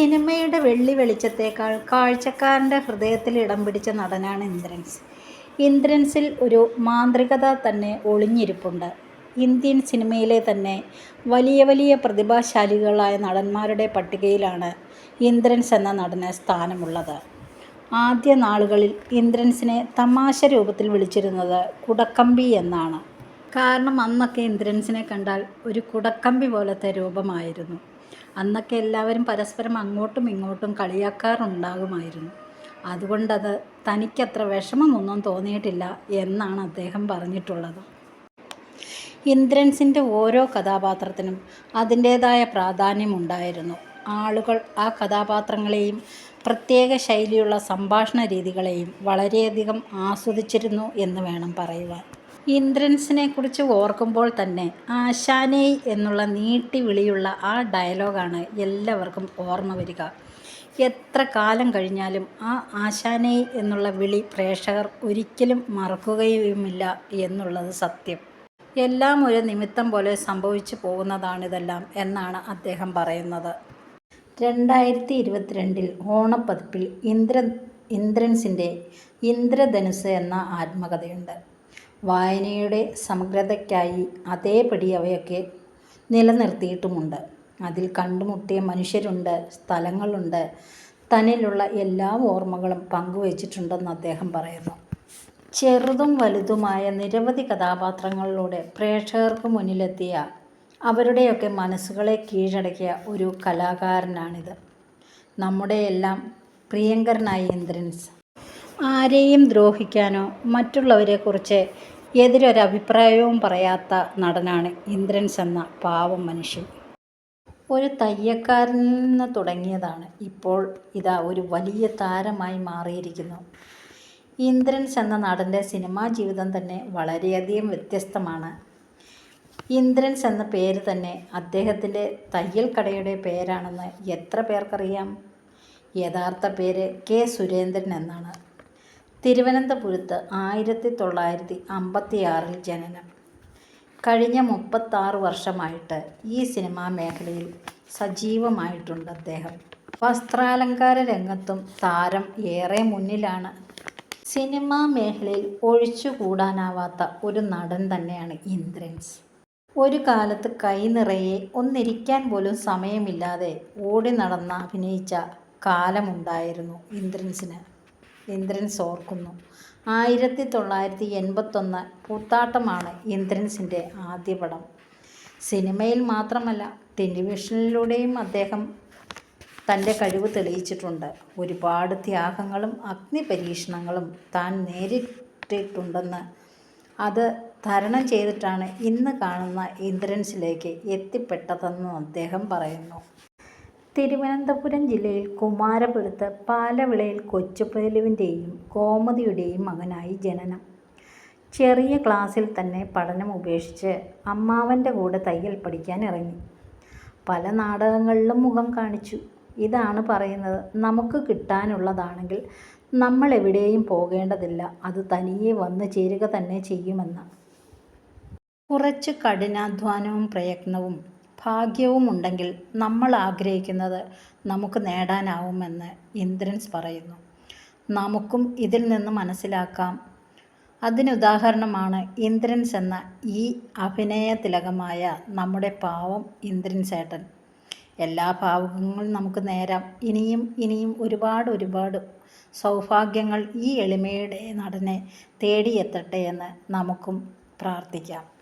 സിനിമയുടെ വെള്ളി വെളിച്ചത്തേക്കാൾ കാഴ്ചക്കാരന്റെ ഹൃദയത്തിൽ ഇടം പിടിച്ച നടനാണ് ഇന്ദ്രൻസ്. ഇന്ദ്രൻസിൽ ഒരു മാന്ത്രികത തന്നെ ഒളിഞ്ഞിരിപ്പുണ്ട്. ഇന്ത്യൻ സിനിമയിലെ തന്നെ വലിയ വലിയ പ്രതിഭാശാലികളായ നടന്മാരുടെ പട്ടികയിലാണ് ഇന്ദ്രൻസ് എന്ന നടന് സ്ഥാനമുള്ളത്. ആദ്യ നാളുകളിൽ ഇന്ദ്രൻസിനെ തമാശ രൂപത്തിൽ വിളിച്ചിരുന്നത് കുടക്കമ്പി എന്നാണ്. കാരണം അന്നൊക്കെ ഇന്ദ്രൻസിനെ കണ്ടാൽ ഒരു കുടക്കമ്പി പോലത്തെ രൂപമായിരുന്നു. അന്നൊക്കെ എല്ലാവരും പരസ്പരം അങ്ങോട്ടും ഇങ്ങോട്ടും കളിയാക്കാറുണ്ടാകുമായിരുന്നു. അതുകൊണ്ടത് തനിക്കത്ര വിഷമമൊന്നും തോന്നിയിട്ടില്ല എന്നാണ് അദ്ദേഹം പറഞ്ഞിട്ടുള്ളത്. ഇന്ദ്രൻസിന്റെ ഓരോ കഥാപാത്രത്തിനും അതിന്റേതായ പ്രാധാന്യമുണ്ടായിരുന്നു. ആളുകൾ ആ കഥാപാത്രങ്ങളെയും പ്രത്യേക ശൈലിയുള്ള സംഭാഷണ രീതികളെയും വളരെയധികം ആസ്വദിച്ചിരുന്നു എന്ന് വേണം പറയുവാൻ. ഇന്ദ്രൻസിനെ കുറിച്ച് ഓർക്കുമ്പോൾ തന്നെ ആശാനേ എന്നുള്ള നീട്ടി വിളിയുള്ള ആ ഡയലോഗാണ് എല്ലാവർക്കും ഓർമ്മ വരിക. എത്ര കാലം കഴിഞ്ഞാലും ആ ആശാനേ എന്നുള്ള വിളി പ്രേക്ഷകർ ഒരിക്കലും മറക്കുകയുമില്ല എന്നുള്ളത് സത്യം. എല്ലാം ഒരു നിമിത്തം പോലെ സംഭവിച്ചു പോകുന്നതാണിതെല്ലാം എന്നാണ് അദ്ദേഹം പറയുന്നത്. രണ്ടായിരത്തി ഇരുപത്തിരണ്ടിൽ ഓണപ്പതിപ്പിൽ ഇന്ദ്ര ഇന്ദ്രൻസിന്റെ ഇന്ദ്രധനുസ് എന്ന ആത്മകഥയുണ്ട്. വായനയുടെ സമഗ്രതയ്ക്കായി അതേപടി അവയൊക്കെ നിലനിർത്തിയിട്ടുമുണ്ട്. അതിൽ കണ്ടുമുട്ടിയ മനുഷ്യരുണ്ട് സ്ഥലങ്ങളുണ്ട്. തന്നിലുള്ള എല്ലാ ഓർമ്മകളും പങ്കുവച്ചിട്ടുണ്ടെന്ന് അദ്ദേഹം പറയുന്നു. ചെറുതും വലുതുമായ നിരവധി കഥാപാത്രങ്ങളിലൂടെ പ്രേക്ഷകർക്ക് മുന്നിലെത്തിയ അവരുടെയൊക്കെ മനസ്സുകളെ കീഴടക്കിയ ഒരു കലാകാരനാണിത്. നമ്മുടെയെല്ലാം പ്രിയങ്കരനായ ഇന്ദ്രൻസ്. ആരെയും ദ്രോഹിക്കാനോ മറ്റുള്ളവരെക്കുറിച്ച് എതിരൊരഭിപ്രായവും പറയാത്ത നടനാണ് ഇന്ദ്രൻസ് എന്ന പാവം മനുഷ്യൻ. ഒരു തയ്യക്കാരനിൽ നിന്ന് തുടങ്ങിയതാണ് ഇപ്പോൾ ഇതാ ഒരു വലിയ താരമായി മാറിയിരിക്കുന്നു. ഇന്ദ്രൻസ് എന്ന നടന്റെ സിനിമാ ജീവിതം തന്നെ വളരെയധികം വ്യത്യസ്തമാണ്. ഇന്ദ്രൻസ് എന്ന പേര് തന്നെ അദ്ദേഹത്തിന്റെ തയ്യൽ കടയുടെ പേരാണെന്ന് എത്ര പേർക്കറിയാം? യഥാർത്ഥ പേര് കെ സുരേന്ദ്രൻ എന്നാണ്. തിരുവനന്തപുരത്ത് ആയിരത്തി തൊള്ളായിരത്തി അമ്പത്തി ആറിൽ ജനനം. കഴിഞ്ഞ മുപ്പത്താറ് വർഷമായിട്ട് ഈ സിനിമാ മേഖലയിൽ സജീവമായിട്ടുണ്ട് അദ്ദേഹം. വസ്ത്രാലങ്കാര രംഗത്തും താരം ഏറെ മുന്നിലാണ്. സിനിമാ മേഖലയിൽ ഒഴിച്ചുകൂടാനാവാത്ത ഒരു നടൻ തന്നെയാണ് ഇന്ദ്രൻസ്. ഒരു കാലത്ത് കൈ നിറയെ ഒന്നിരിക്കാൻ പോലും സമയമില്ലാതെ ഓടി നടന്ന് അഭിനയിച്ച കാലമുണ്ടായിരുന്നു ഇന്ദ്രൻസിന്. ഇന്ദ്രൻസ് ഓർക്കുന്നു ആയിരത്തി തൊള്ളായിരത്തി എൺപത്തൊന്ന് പൂത്താട്ടമാണ് ഇന്ദ്രൻസിന്റെ ആദ്യ പടം സിനിമയിൽ മാത്രമല്ല ടെലിവിഷനിലൂടെയും അദ്ദേഹം തന്റെ കഴിവ് തെളിയിച്ചിട്ടുണ്ട്. ഒരുപാട് ത്യാഗങ്ങളും അഗ്നി പരീക്ഷണങ്ങളും താൻ നേരിട്ടിട്ടുണ്ടെന്ന് അത് തരണം ചെയ്തിട്ടാണ് ഇന്ന് കാണുന്ന ഇന്ദ്രൻസിലേക്ക് എത്തിപ്പെട്ടതെന്ന് അദ്ദേഹം പറയുന്നു. തിരുവനന്തപുരം ജില്ലയിൽ കുമാരപുരത്ത് പാലവിളയിൽ കൊച്ചുപേലുവിന്റെയും കോമതിയുടെയും മകനായി ജനനം. ചെറിയ ക്ലാസ്സിൽ തന്നെ പഠനം ഉപേക്ഷിച്ച് അമ്മാവന്റെ കൂടെ തയ്യൽ പഠിക്കാൻ ഇറങ്ങി. പല നാടകങ്ങളിലും മുഖം കാണിച്ചു. ഇതാണ് പറയുന്നത് നമുക്ക് കിട്ടാനുള്ളതാണെങ്കിൽ നമ്മൾ എവിടെയും പോകേണ്ടതില്ല. അത് തനിയെ വന്നു ചേരുക തന്നെ ചെയ്യുമെന്ന് കുറച്ച് കഠിനാധ്വാനവും പ്രയത്നവും ഭാഗ്യവും ഉണ്ടെങ്കിൽ നമ്മൾ ആഗ്രഹിക്കുന്നത് നമുക്ക് നേടാനാവുമെന്ന് ഇന്ദ്രൻസ് പറയുന്നു. നമുക്കും ഇതിൽ നിന്ന് മനസ്സിലാക്കാം. അതിനുദാഹരണമാണ് ഇന്ദ്രൻസ് എന്ന ഈ അഭിനയ തിലകമായ നമ്മുടെ പാവം ഇന്ദ്രൻസേട്ടൻ എല്ലാ ഭാവുകങ്ങളും നമുക്ക് നേരാം. ഇനിയും ഇനിയും ഒരുപാട് ഒരുപാട് സൗഭാഗ്യങ്ങൾ ഈ എളിമയുടെ നടനെ തേടിയെത്തട്ടെ എന്ന് നമുക്കും പ്രാർത്ഥിക്കാം.